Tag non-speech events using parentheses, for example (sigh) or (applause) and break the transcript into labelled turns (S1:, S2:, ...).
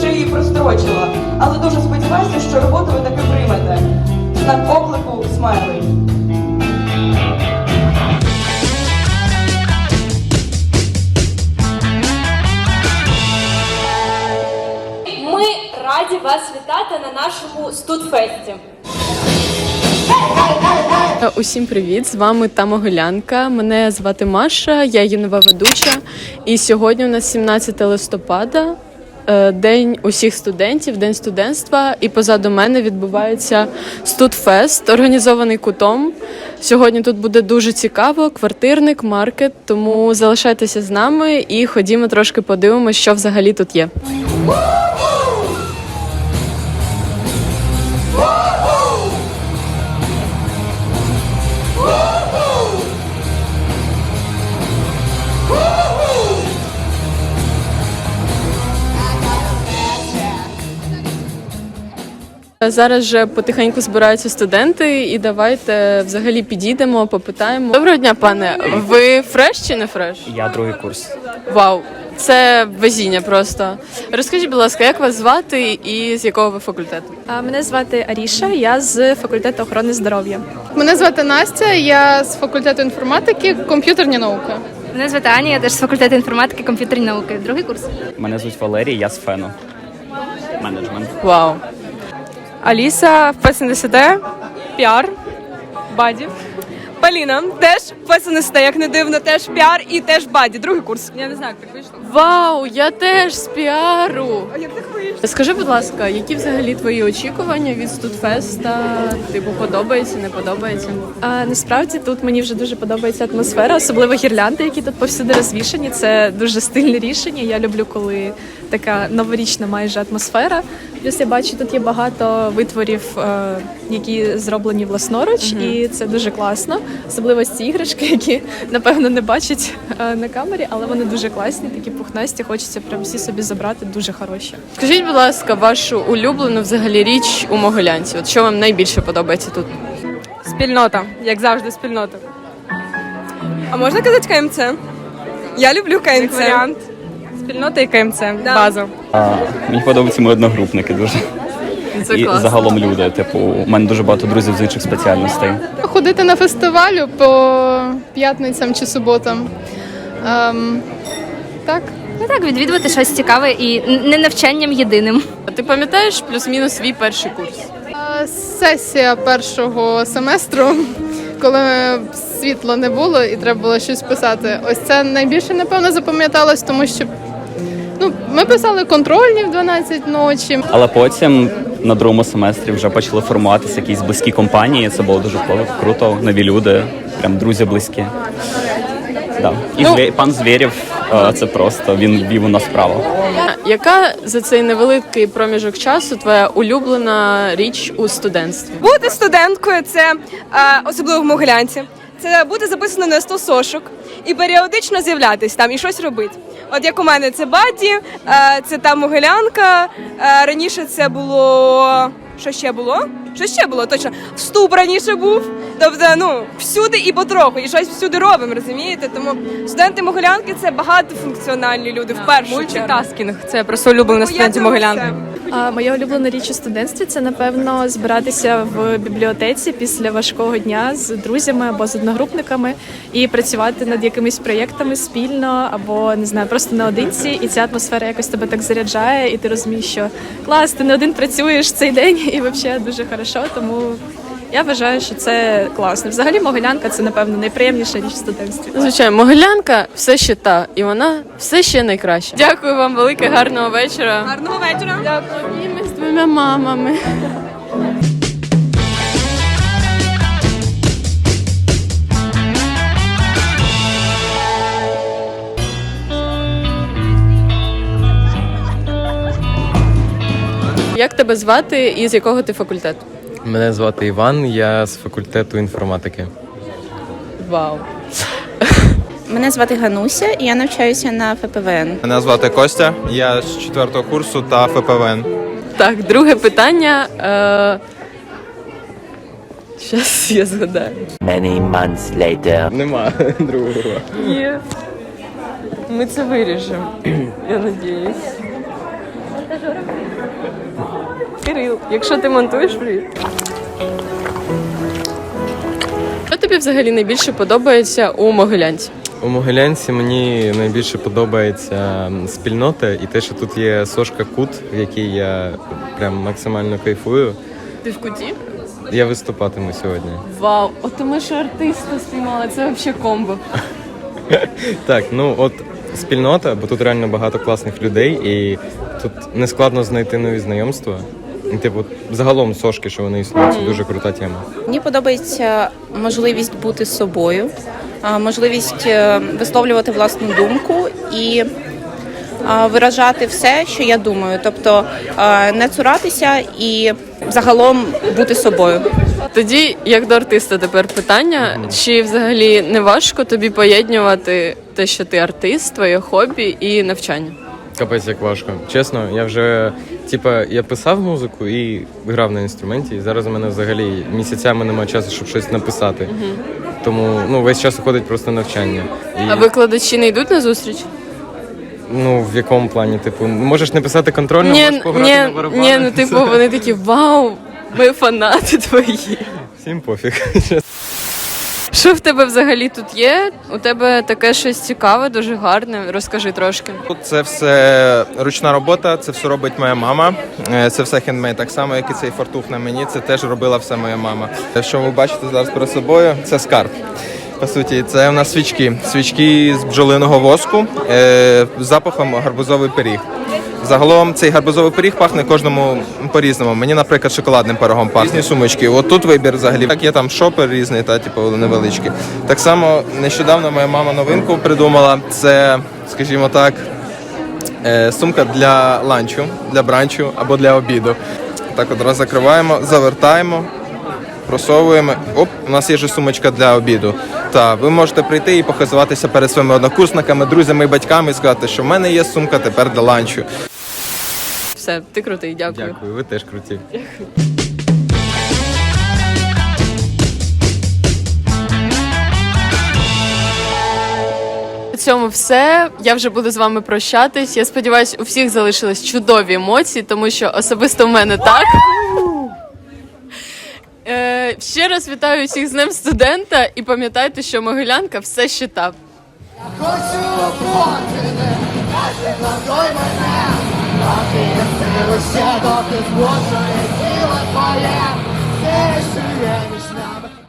S1: ще її прострочила. Але дуже сподіваюся, що роботу ви таки приймете. Знак оклику смайлик.
S2: Ми раді вас вітати на нашому студфесті.
S3: Усім привіт! З вами та Могилянка. Мене звати Маша, я її нова ведуча. І сьогодні у нас 17 листопада, день усіх студентів, день студентства. І позаду мене відбувається студфест, організований кутом. Сьогодні тут буде дуже цікаво, квартирник, маркет. Тому залишайтеся з нами і ходімо трошки подивимося, що взагалі тут є. Зараз же потихеньку збираються студенти, і давайте взагалі підійдемо, попитаємо. Доброго дня, пане. Ви фреш чи не фреш?
S4: Я другий курс.
S3: Вау, це везіння просто. Розкажіть, будь ласка, як вас звати і з якого ви факультету?
S5: А, Мене звати Аріша, я з факультету охорони здоров'я.
S6: Мене звати Настя, я з факультету інформатики, комп'ютерні науки.
S5: Мене звати Аня, я теж з факультету інформатики, комп'ютерні науки. Другий курс.
S4: Мене звуть Валерій, я з Фену. Менеджмент.
S3: Вау.
S7: Аліса ФСНСД, піар, баді. Поліна теж ФСНСД, як не дивно, теж піар і теж баді. Другий курс. Я не знаю, як так вийшло.
S3: Вау, я теж з піару.
S7: А як так?
S3: Скажи, будь ласка, які взагалі твої очікування від студфеста? Типу, подобається, не подобається?
S5: А, насправді тут мені вже дуже подобається атмосфера, особливо гірлянди, які тут повсюди розвішені. Це дуже стильне рішення. Я люблю, коли така новорічна майже атмосфера. Плюс я бачу, тут є багато витворів, е, які зроблені власноруч, і це дуже класно. Особливо ці іграшки, які напевно не бачать е, на камері, але вони дуже класні, такі пухнасті. Хочеться прям всі собі забрати, дуже хороші.
S3: Скажіть, будь ласка, вашу улюблену взагалі річ у Могилянці? От що вам найбільше подобається тут?
S7: Спільнота, як завжди, спільнота. А можна казати КМЦ? Я люблю КМЦ. варіант. Спільнота і КМЦ. База.
S4: А, мені подобаються мої одногрупники дуже.
S3: Це
S4: і
S3: класно.
S4: загалом люди. Типу, у мене дуже багато друзів з інших спеціальностей.
S6: Ходити на фестивалю по п'ятницям чи суботам. Ем, так.
S5: Ну так, відвідувати щось цікаве і не навчанням єдиним.
S3: А Ти пам'ятаєш плюс-мінус свій перший курс?
S6: Е, Сесія першого семестру, коли світла не було і треба було щось писати. Ось це найбільше, напевно, запам'яталось, тому що ну, ми писали контрольні в 12 ночі.
S4: Але потім на другому семестрі вже почали формуватися якісь близькі компанії. Це було дуже круто, нові люди, прям друзі близькі. Да. І Звє- пан Звєрєв це просто він вів у нас справу.
S3: Яка за цей невеликий проміжок часу твоя улюблена річ у студентстві?
S7: Бути студенткою це е, особливо в Могилянці. Це бути записано на 100 сошок і періодично з'являтись там і щось робити. От як у мене це Баді, е, це та Могилянка. Е, раніше це було. Що ще було? Що ще було? Точно вступ раніше був. Тобто, ну всюди і потроху, і щось всюди робимо, розумієте? Тому студенти Могилянки це багатофункціональні люди в першу чергу. Мультитаскінг. Це просто улюблене студентів Могилянки.
S5: Моя улюблена річ у студентстві це напевно збиратися в бібліотеці після важкого дня з друзями або з одногрупниками і працювати над якимись проєктами спільно або не знаю, просто наодинці. І ця атмосфера якось тебе так заряджає, і ти розумієш, що клас, ти не один працюєш цей день, (laughs) і взагалі дуже хорошо. Тому я вважаю, що це класно. Взагалі, могилянка це напевно найприємніша річ в студентстві.
S3: Звичайно, Могилянка все ще та, і вона все ще найкраща. Дякую вам велике, гарного вечора.
S7: Гарного вечора.
S3: І ми з двома мамами. Як тебе звати і з якого ти факультету?
S8: Мене звати Іван, я з факультету інформатики.
S3: Вау.
S9: Мене звати Гануся, і я навчаюся на ФПВН.
S10: Мене звати Костя, я з четвертого курсу та ФПВН.
S3: Так, друге питання. Е... Щас я згадаю.
S11: Many months later.
S8: Нема (laughs) другого.
S3: Ні. Ми це виріжемо. Я надіюсь. Кирил, якщо ти монтуєш, привіт. Що тобі взагалі найбільше подобається у Могилянці?
S8: У Могилянці мені найбільше подобається спільнота і те, що тут є сошка кут, в якій я прям максимально кайфую.
S3: Ти в куті?
S8: Я виступатиму сьогодні.
S3: Вау, от ми ж артиста спіймали, це взагалі комбо. (laughs)
S8: Так, ну от спільнота, бо тут реально багато класних людей, і тут не складно знайти нові знайомства. І, Типу, загалом сошки, що вони існують, це дуже крута тема.
S9: Мені подобається можливість бути собою, можливість е, висловлювати власну думку і виражати все, що я думаю. Тобто не цуратися і загалом бути собою.
S3: Тоді, як до артиста, тепер питання: чи взагалі не важко тобі поєднувати те, що ти артист, твоє хобі і навчання?
S8: Капець як важко. Чесно, я вже типа я писав музику і грав на інструменті. І зараз у мене взагалі місяцями немає часу, щоб щось написати. Тому ну весь час уходить просто навчання. І,
S3: А викладачі не йдуть на зустріч?
S8: Ну в якому плані? Типу, можеш не писати контрольно,
S3: Ні,
S8: можеш пограти
S3: ні,
S8: на барабанах.
S3: ні, ну типу вони такі вау, ми фанати твої.
S8: всім пофіг. (laughs)
S3: Що в тебе взагалі тут є? У тебе таке щось цікаве, дуже гарне. Розкажи трошки.
S10: Тут це все ручна робота, це все робить моя мама. Е, Це все хендмейд. Так само, як і цей фартух на мені, це теж робила все моя мама. Що ви бачите зараз перед собою, це скарб. По суті, це у нас свічки. Свічки з бджолиного воску е, запахом гарбузовий пиріг. Загалом цей гарбузовий пиріг пахне кожному по-різному. Мені, наприклад, шоколадним пирогом пахне. Різні сумочки. От тут вибір взагалі. Так є там шопер різний, та типу невеличкі. Так само нещодавно моя мама новинку придумала. Це, скажімо так, е, сумка для ланчу, для бранчу або для обіду. Так от раз закриваємо, завертаємо, просовуємо. Оп, у нас є вже сумочка для обіду. Та ви можете прийти і похизуватися перед своїми однокурсниками, друзями і батьками і сказати, що в мене є сумка тепер для ланчу.
S3: Все, ти крутий, дякую.
S8: Дякую, ви теж круті.
S3: На цьому все. Я вже буду з вами прощатись. Я сподіваюся, у всіх залишились чудові емоції, тому що особисто в мене так. Е, ще раз вітаю всіх з Днем студента і пам'ятайте, що Могилянка все ще та.
S12: Поки не мене, доки не силися, доки зможує сила твоя, ти жиє.